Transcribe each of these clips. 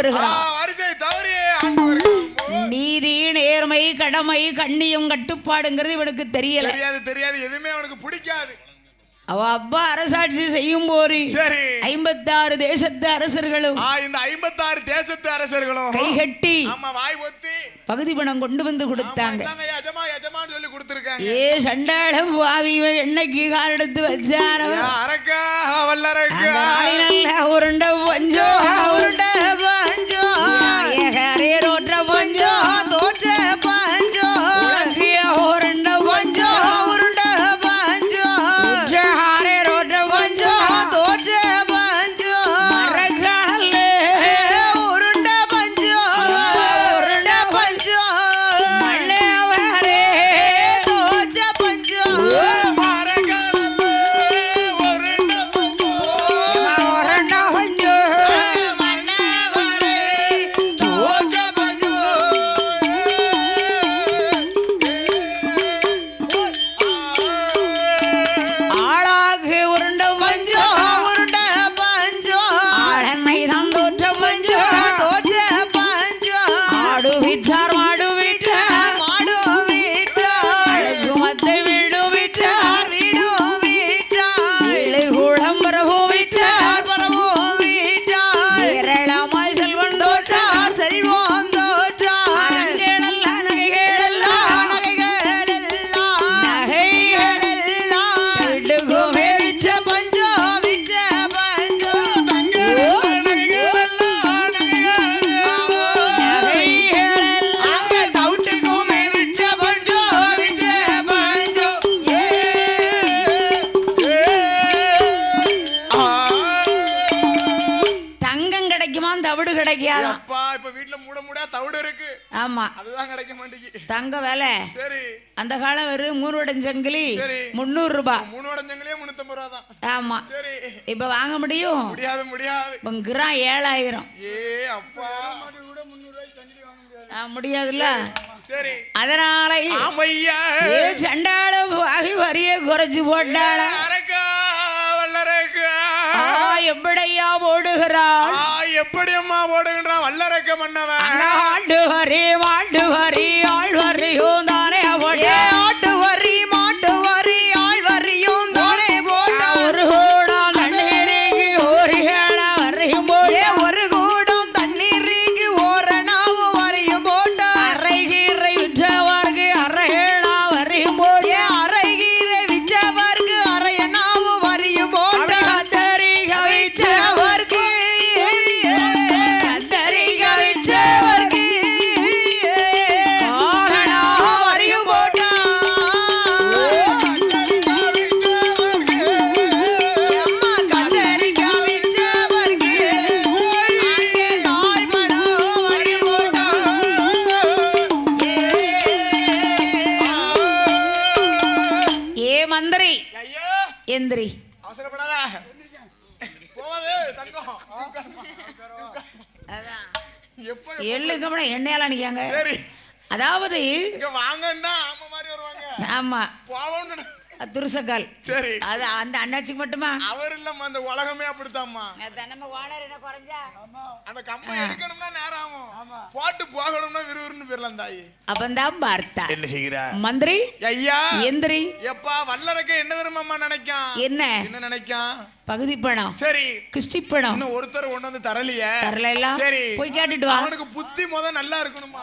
போ. நீதி நேர்மை கடமை கண்ணியம் கட்டுப்பாடுங்கிறது இவனுக்கு தெரியல. தெரியாது தெரியாது எதுவுமே அவனுக்கு பிடிக்காது. அவ அப்பா அரசாட்சி செய்யும் போது சரி. ஐம்பத்தாறு தேசத்து அரசர்களும் இந்த ஐம்பத்தாறு தேசத்து அரசர்களும் கைகட்டி ஆமா வாய் ஒத்தி. பகுதி பணம் கொண்டு வந்து கொடுத்தாங்க. யஜமா யஜமான்னு சொல்லி கொடுத்துருக்காங்க. ஏ சண்டாளம் பாவி இவன் எண்ணெய்க்கு கால் எடுத்து வச்சாரவன் அரக்கா வல்லரக்கா. நல்ல உருண்டை பஞ்சோ உருண்டை பஞ்சோ வீட்டுல மூட மூடா தவிடு இருக்கு. ஆமா. அதுதான் கிடைக்க மாட்டேங்குது தங்க விலை. சரி. அந்த காலம் வெறும் மூணுவடஞ்சங்கிலி. முந்நூறு ரூபாய் மூணு உடஞ்சங்களே முன்னூத்தம்பது ரூபா தான். ஆமா. சரி. இப்ப வாங்க முடியும்? முடியாது முடியாது. இப்போ கிராம் ஏழாயிரம். ஏ அப்பா. ஆ, முடியாதுல்ல? சரி. அதனால பாவி வரிய குறைச்சு போட்டாள? எப்படியா போடுகிறாள் ஆ எப்படி அம்மா ஓடுகின்றான்? வல்லரக்க மன்னவன். ஆட்டு வரி எண்ணெயெல்லாம் நிக்காங்க சரி. அதாவது இங்க வாங்கன்னா ஆமா மாதிரி வருவாங்க. ஆமா. போவோம்னு துருசக்கால். சரி. அது அந்த அண்ணாச்சிக்கு மட்டுமா? அவர் இல்லம்மா அந்த உலகமே அப்படித்தாம்மா. நம்ம ஓனர் என்ன குறைஞ்சா? அந்த கம்பை எடுக்கணும்னா நேரம் ஆகும். போட்டு போகணும்னா விறுவிறுன்னு போயிடலாம் தாயி. அப்பந்தான் பார்த்தா. என்ன செய்கிறா? மந்திரி? ஐயா. எந்திரி? எப்பா வல்லரக்க என்ன தெரியுமாம்மா நினைக்கான்? என்ன? என்ன நினைக்கான்? பகுதி பணம். சரி. கிறிஸ்டி பணம். இன்னும் ஒருத்தர் கொண்டு வந்து தரலையே? தரல சரி. போய் கேட்டுட்டு வா. அவனுக்கு புத்தி முத நல்லா இருக்கணுமா?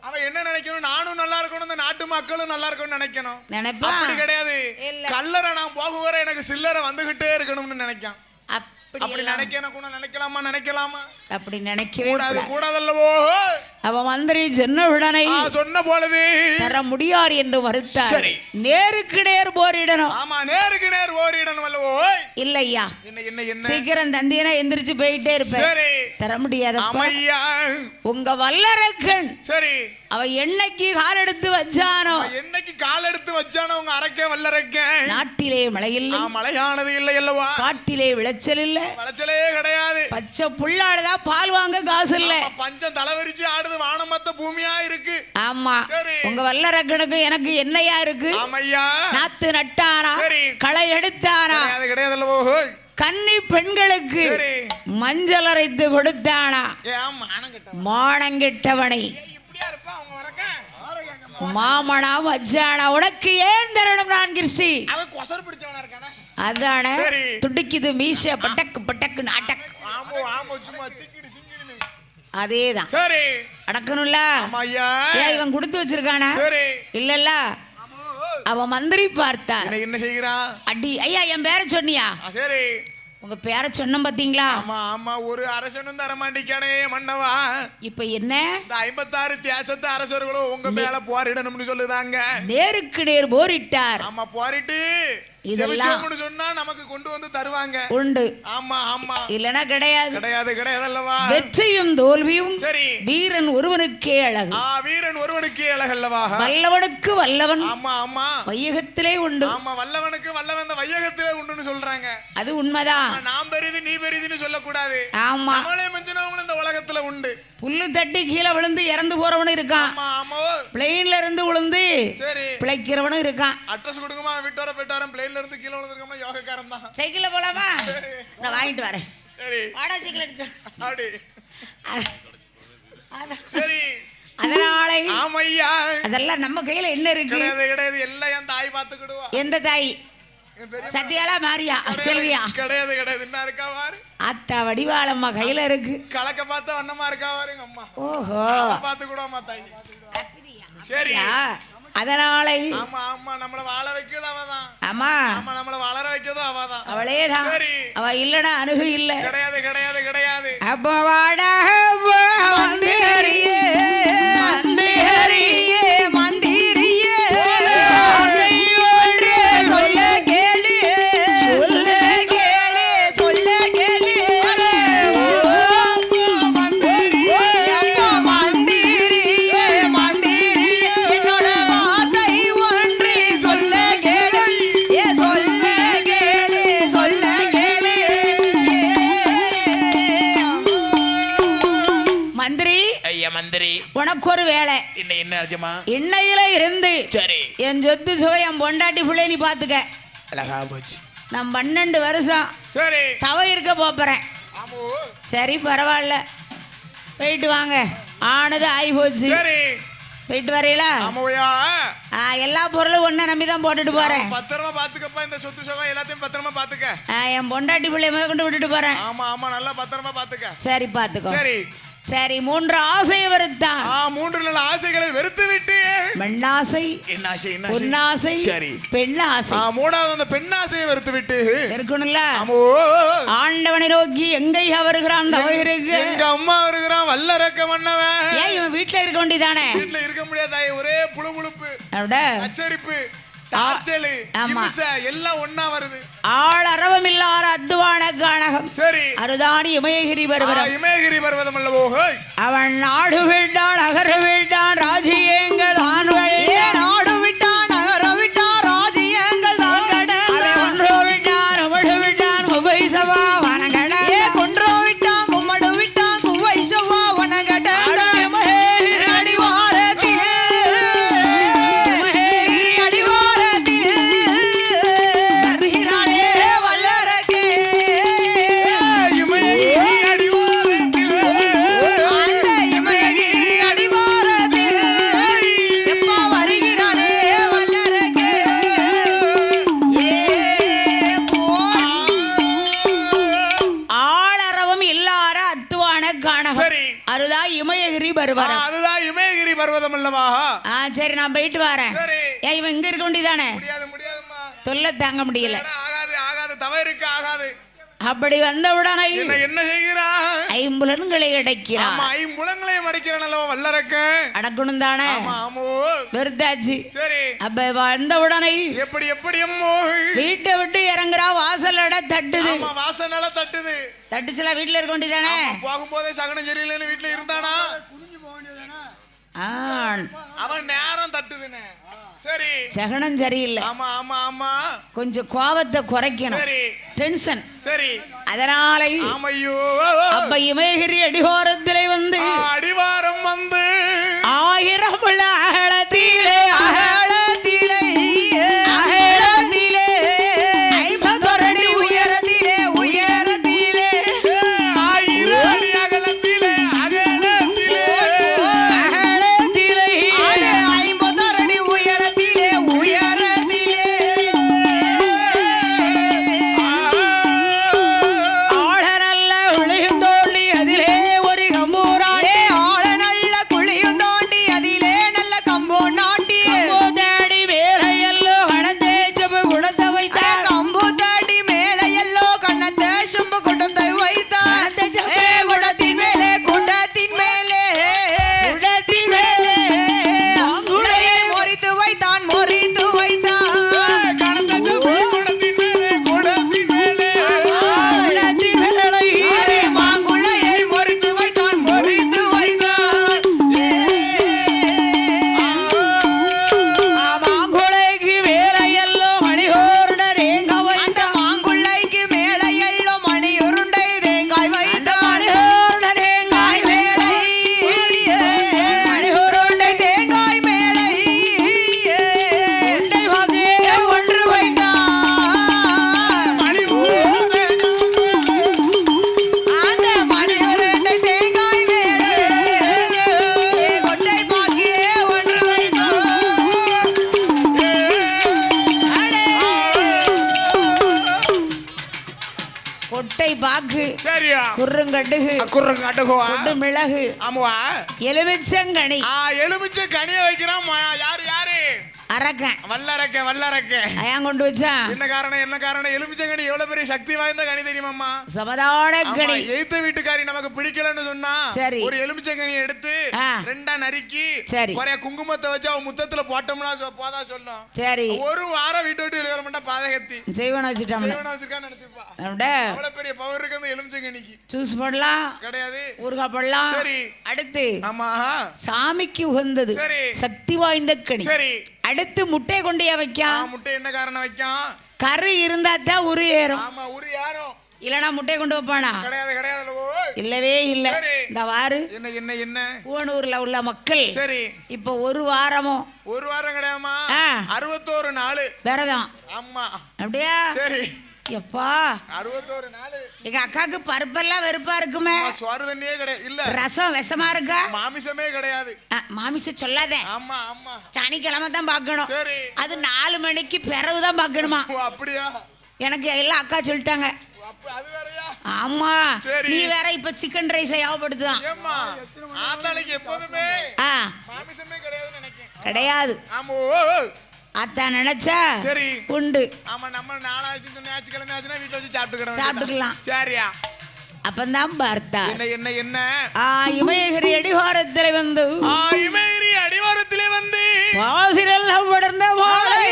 அவன் என்ன நினைக்கணும்? நானும் நல்லா இருக்கணும் இந்த நாட்டு மக்களும் நல்லா இருக்கணும்னு நினைக்கணும். நினைப்பா. அப்படி கிடையாது. இல்ல. கல்லறை நான் போக வர எனக்கு சில்லறை வந்துகிட்டே இருக்கணும்னு நினைக்கான். அப்படி நினைக்கணும் கூட நினைக்கலாமா நினைக்கலாமா? அப்படி நினைக்கவே கூடாது கூடாது. கூடாதல்லவோ? அவ மந்திரி சொன்ன உடனே ஆ, சொன்ன பொழுது தர முடியாது என்று மறுத்தார் சரி. நேருக்கு நேர் போரிடணும். ஆமா நேருக்கு நேர் ஓரிடணும் அல்லவோ? இல்லையா? என்ன என்ன என்ன? சீக்கிரம் தந்தியனா எந்திரிச்சு போயிட்டே இருப்பேன். சரி. தர முடியாதப்பா அமையா. உங்க வல்லரக்கன். சரி. அவ என்னைக்கு கால் எடுத்து வச்சானோ? என்னைக்கு கால் எடுத்து வச்சானோ உங்க அரைக்க வல்லரைக்க நாட்டிலே மழையில்லை மழையானது இல்லை அல்லவா? காட்டிலே விளைச்சல் இல்ல. விளைச்சலே. கிடையாது. பச்சை புள்ளாடுதான் பால் வாங்க காசு இல்ல. பஞ்சம் தலைவரிச்சு ஆடுது வானமத்த பூமியா இருக்கு. ஆமா. உங்க வல்லரக்கனுக்கு எனக்கு என்னையா இருக்கு? ஆமையா. நாத்து நட்டானா. களை எடுத்தானா? கிடையாது கிடையாது அல்லவோ கன்னி பெண்களுக்கு மஞ்சள் அரைத்து கொடுத்தானா? மானங்கிட்டவனை. மாமனா மச்சானா உனக்கு ஏன் தரணும் நான் கிருஷ்டி அவன் கொசர் அதானே. துடிக்குது மீச பட்டக்கு பட்டக்கு நாட்டக் ஆமோ ஆமோ சும்மா சிக்கிடு சிக்கிடுன்னு. அதேதான். சரி. அடக்கணும்ல? ஏன் இவன் கொடுத்து வச்சிருக்கானா? சரி. இல்லல்ல. அவன் மந்திரி பார்த்தார் என்ன செய்கிறான்? அடி ஐயா என் பேரை சொன்னியா? சரி. உங்க பேரை சொன்ன பாத்தீங்களா? ஆமா ஆமா ஒரு அரசனும் தரமாட்டிக்கானே மன்னவா. இப்ப என்ன? இந்த ஐம்பத்தாறு தேசத்து அரசர்களும் உங்க மேல போரிடணும்னு சொல்லுதாங்க. நேருக்கு நேர் போரிட்டார். ஆமா போரிட்டு. இதெல்லாம் சொன்னா நமக்கு கொண்டு வந்து தருவாங்க. உண்டு. ஆமா ஆமா. இல்லனா கிடையாது. கிடையாது கிடையாது அல்லவா வெற்றியும் தோல்வியும் சரி. வீரன் ஒருவனுக்கே அழகு. ஆ வீரன் ஒருவனுக்கு அழகல்லவா? வல்லவனுக்கு வல்லவன் ஆமா ஆமா. வையகத்திலே உண்டு. ஆமா வல்லவனுக்கு வல்லவன் இந்த வையகத்திலே உண்டுன்னு சொல்றாங்க. அது உண்மைதான். நான் பெரிது நீ பெரிதுன்னு சொல்லக்கூடாது. ஆமா. நம்மளே மிஞ்சினவங்களும் இந்த உலகத்துல உண்டு. புல்லு தட்டி கீழே விழுந்து இறந்து போறவனும் இருக்கான். ஆமா ஆமா. பிளெயின்ல இருந்து விழுந்து சரி. பிழைக்கிறவனும் இருக்கான். அட்ரஸ் கொடுக்குமா? வீட்டோர போயிட்டாரன் பிளேன்ல இருந்து கீழே விழுந்திருக்கோமா யோகக்காரன் தான். சைக்கிள்ல போலாமா? நான் வாங்கிட்டு வரேன். சரி. வாடா சைக்கிள் அப்படி. சரி. அதனால ஆமையா. அதெல்லாம் நம்ம கையில என்ன இருக்கு? கிடையாது கிடையாது. எல்லாம் என் தாய் பாத்துக்கிடுவா எந்த தாய்? சத்தியாலா மாரியா செல்வியா? கிடையாது கிடையாது. என்ன இருக்கா பாரு? அத்தா வடிவாளம்மா கையில இருக்கு. கலக்க பார்த்த வண்ணமா இருக்கா எங்க அம்மா. ஓஹோ. பாத்துக்கிடுவாமா தாய். சரி. யா, அதனால ஆமா ஆமா நம்மள வாழ வைக்கிறது அவதான். ஆமா. ஆமா நம்மள வளர வைக்கிறதும் அவதான். அவளேதான். சரி. அவ இல்லடா அணுகு இல்ல. கிடையாது கிடையாது கிடையாது. அப்ப வாடா உனக்கு ஒரு வேலை. என்ன என்ன அர்ஜமா இன்னையில இருந்து சரி. என் சொத்து சுக என் பொண்டாட்டி பிள்ளை நீ பாத்துக்க. அழகா போச்சு. நான் பன்னெண்டு வருஷம் சரி. தவ இருக்க போறேன் சரி பரவாயில்ல. போயிட்டு வாங்க. ஆனது ஆகி போச்சு. சரி. போயிட்டு வரீங்களா எல்லா பொருளும் ஒன்றை நம்பி தான் போட்டுட்டு போறேன். பத்திரமா பாத்துக்கப்பா இந்த சொத்து சுகம் எல்லாத்தையும் பத்திரமா பாத்துக்க. என் பொண்டாட்டி பிள்ளைய கொண்டு விட்டுட்டு போறேன். ஆமா ஆமா நல்லா பத்திரமா பாத்துக்க. சரி பாத்துக்கோ. சரி. சரி மூன்று ஆசை வருத்தான் ஆ மூன்று நல்ல ஆசைகளை வெறுத்து விட்டு மண்ணாசை என்ன ஆசை என்ன? பொன்னாசை சரி. பெண்ணாசை. ஆ மூணாவது அந்த பெண் ஆசையை வெறுத்து விட்டு இருக்கணும்ல ஆண்டவனை நோக்கி எங்கையா வருகிறான் தவ இருக்கு. எங்க அம்மா வருகிறான் வல்லரக்க மன்னவன். ஏன் இவன் வீட்டுல இருக்க வேண்டியதானே? வீட்டுல இருக்க முடியாத? ஒரே அப்படியே அச்சரிப்பு. டார்ச்சலு. இம்சை எல்லாம் ஒண்ணா வருது ஆளரவம் இல்லாத அத்துவான கானகம் சரி அருதாணி இமயகிரி ஆ, வருவரம் இமயகிரி பர்வதம் அல்லவோ. அவன் நாடு விட்டான் அகர விட்டான் ராஜ்யங்கள் தான் சரி நான் போயிட்டு வரேன். ஏன் இவன் இங்க இருக்க வேண்டியதானே தொல்லை தாங்க முடியல. அப்படி வந்தவுடனே என்ன என்ன செய்கிறான் ஐம்புலன்களை அடைக்கிறான். ஆமா ஐம்புலங்களையும் அடிக்கிறான் வல்லரக்கன்? அடக்கணும் தானே வெறுத்தாச்சு. சரி. அப்ப வந்தவுடனே எப்படி எப்படி வீட்டை விட்டு இறங்குறா வாசலட தட்டுது. ஆமா வாசனால தட்டுது. தட்டுச்சுல வீட்டுல இருக்க வேண்டியதானே போகும்போதே சகனம் சரியில்லைன்னு வீட்டுல இருந்தானா? அவன் நேரம் தட்டுதுன்னு சரி. சகனம் சரியில்லை. ஆமா ஆமா ஆமா. கொஞ்சம் கோபத்தை குறைக்கணும். சரி. டென்ஷன் சரி. அதனால ஆமையோ. அப்ப இமயகிரி அடிவாரத்திலே வந்து அடிவாரம் வந்து ஆயிரம் உள்ள அகலத்திலே மிளகு ஆமாவா எலுமிச்சங்கனி. ஆ எலுமிச்சை கனிய வைக்கிறான் யாரு? அரக்கன் வல்லரக்க வல்லரக்க அயன் கொண்டு வச்சான் என்ன காரணம் என்ன காரணம்? எலுமிச்சை கனி எவ்வளவு பெரிய சக்தி வாய்ந்த கனி தெரியுமாம்மா? சமதான கனி. எய்த்த வீட்டுக்காரி நமக்கு பிடிக்கலன்னு சொன்னா சரி. ஒரு எலுமிச்சை கனியை எடுத்து. ரெண்டா நறுக்கி சரி. குறைய குங்குமத்தை வச்சு அவன் முத்தத்துல போட்டோம்னா போதா சொல்லும். சரி. ஒரு வாரம் வீட்டு விட்டு வெளியே வர மாட்டா பாதகத்தி. செய்வன வச்சுட்டோம்ல செய்வன வச்சிருக்கான்னு நினைச்சிருப்பா அப்படியே அவ்வளவு பெரிய பவர் இருக்கு அந்த எலுமிச்சை கனிக்கு ஜூஸ் போடலாம். கிடையாது. ஊறுகாய் போடலாம். சரி. அடுத்து ஆமா. சாமிக்கு உகந்தது. சரி. சக்தி வாய்ந்த கனி. சரி. அடுத்து முட்டை கொண்டு ஆ, வைக்கான்? முட்டை என்ன காரணம் வைக்கான்? கரு இருந்தா தான் உரு ஏறும். ஆமா ஒரு யாரும் இல்லனா முட்டை கொண்டு வைப்பானா? கிடையாது கிடையாது. இல்லவே இல்ல. இந்த வாரு. என்ன என்ன என்ன? பூவனூர்ல உள்ள மக்கள். சரி. இப்ப ஒரு வாரமும் ஒரு வாரம் கிடையாதுமா ஆ. அறுபத்தோரு நாள். விரதம். ஆமா. அப்படியா? சரி. எப்பா? அறுபத்தோரு நாள். எங்க அக்காக்கு பருப்பெல்லாம் வெறுப்பா இருக்குமே. சோறு தண்ணியே கிடையாது இல்ல. ரசம் விஷமா இருக்கா? மாமிசமே கிடையாது. மாமிச சொல்லாத. ஆமா ஆமா. சனிக்கிழமை தான் பார்க்கணும். சரி. அது நாலு மணிக்கு பிறகு தான் பார்க்கணுமா? அப்படியா? எனக்கு எல்லாம் அக்கா சொல்லிட்டாங்க. ஆமா. நீ வேற இப்ப சிக்கன் ரைஸ் ஏம்மா ஆத்தாளைக்கு எப்போதுமே ஆ. மாமிசமே நினைக்கிறேன் கிடையாது. ஆமா ஓ ஓ. அத்தா நினைச்சா? சரி. உண்டு. ஆமா நம்ம நாளாச்சு ஞாயிற்றுக்கிழமை ஆச்சுன்னா வீட்டுல வச்சு சாப்பிட்டுக்கிறோம் சாப்பிட்டுக்கலாம். சரியா. அப்பந்தான் பார்த்தா. என்ன என்ன என்ன? ஆ இமயகிரி அடிவாரத்தில் வந்து ஆ இமேரி அடிவாரத்திலே வந்து வாசிரெல்லாம் வளர்ந்த மாலை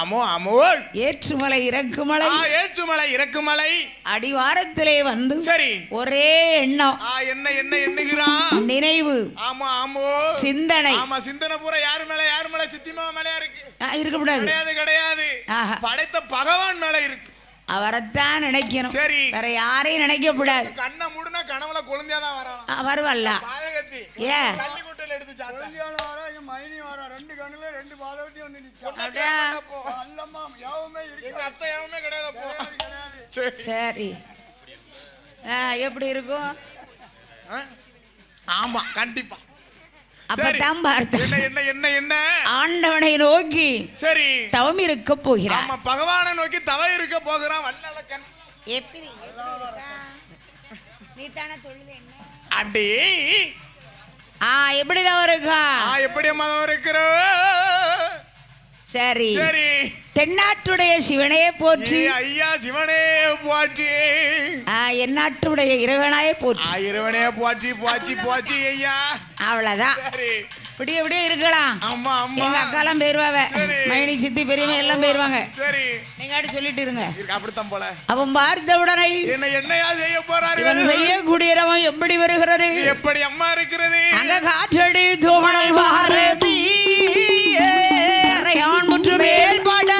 அமோ அமோ அமோ ஏற்றுமலை இறக்குமலை. ஏற்றுமலை இறக்குமலை. அடிவாரத்திலே வந்து சரி. ஒரே எண்ணம். ஆ என்ன என்ன எண்ணுகிறான் நினைவு. ஆமா ஆமோ. சிந்தனை. ஆமா சிந்தனை பூரா யாரு மேல யாரு மேல? சித்திமா மேலயா இருக்கு? ஆ, இருக்கக்கூடாது. கிடையாது கிடையாது. படைத்த பகவான் மேல இருக்கு. அவரைத்தான் நினைக்கணும். சரி. வேற யாரையும் நினைக்க கூடாது கண்ணை மூடுனா கனவுல குழந்தையா தான் வரலாம் வருவல்ல. அப்போ. சரி. சரி. ஆ, எப்படி இருக்கும்? ஆ? ஆமா கண்டிப்பா. அப்பதான் பார்த்தேன் என்ன என்ன என்ன ஆண்டவனை நோக்கி சரி. தவம் இருக்க போகிறார். ஆமா பகவானை நோக்கி தவ இருக்க போகிறான் வல்லலக்கன். எப்படி? நீ தானே தொழுது என்ன? அடி. ஆ எப்படி தவம் இருக்கா ஆ எப்படி மதம் இருக்கிற? சரி. சரி. தென்னாட்டுடைய சிவனையே போற்றி. ஐயா சிவனே போற்றி. ஆ, எந்நாட்டுடைய இறைவனாயே போற்றி. ஆயிரவனே போற்றி போற்றி போற்றி ஐயா. அவ்வளவுதான். சரி. இப்படி எப்படியே இருக்கலாம். ஆமா ஆமா. எங்க அக்காலாம் போயிருவாவ. சரி. மைனி சித்தி பெரியவங்க எல்லாம் போயிருவாங்க. சரி. நீங்க அப்படி சொல்லிட்டு இருங்க. அப்படித்தான் போல. அவன் பார்த்த உடனே என்ன என்னையா செய்ய இவன் போறாரு? செய்யக்கூடிய ரவம் எப்படி வருகிறது? எப்படி அம்மா இருக்கிறது? அங்க காற்றடி தோணல் பாரதி யான் முற்று மேல்பட?